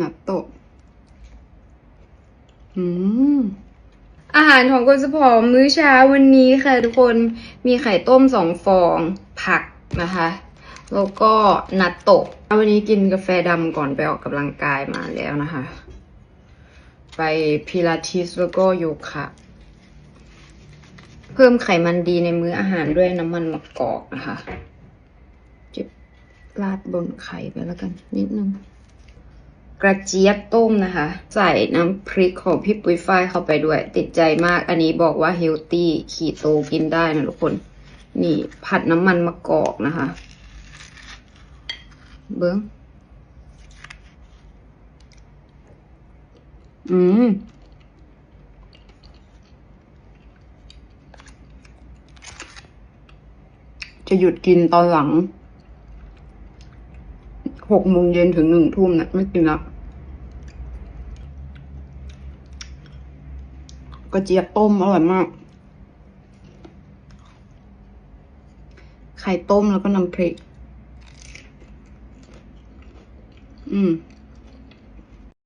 นัตโตะอืมอาหารของคนสพอมมื้อเช้าวันนี้ค่ะทุกคนมีไข่ต้มสองฟอง ผักนะคะ แล้วก็นัตโตะวันนี้กินกาแฟดำก่อนไปออกกำลังกายมาแล้วนะคะ ไปพิลาทิสแล้วก็โยคะเพิ่มไขมันดีในมื้ออาหารด้วยน้ำมันมะกอกนะคะจิบราดบนไข่ไปแล้วกันนิดนึง กระเจี๊ยบต้มนะคะ ใส่น้ำพริกของพี่ปุ้ยฝ้ายเข้าไปด้วย ติดใจมากอันนี้บอกว่าเฮลตี้ขีโตกินได้นะทุกคน นี่ผัดน้ำมันมะกอกนะคะ เบิ้งอืมจะหยุดกินตอนหลัง หกโมงเย็นถึงหนึ่งทุ่มนะไม่กินละ กระเจี๊ยบต้มอร่อยมาก ไข่ต้มแล้วก็น้ำพริก อืม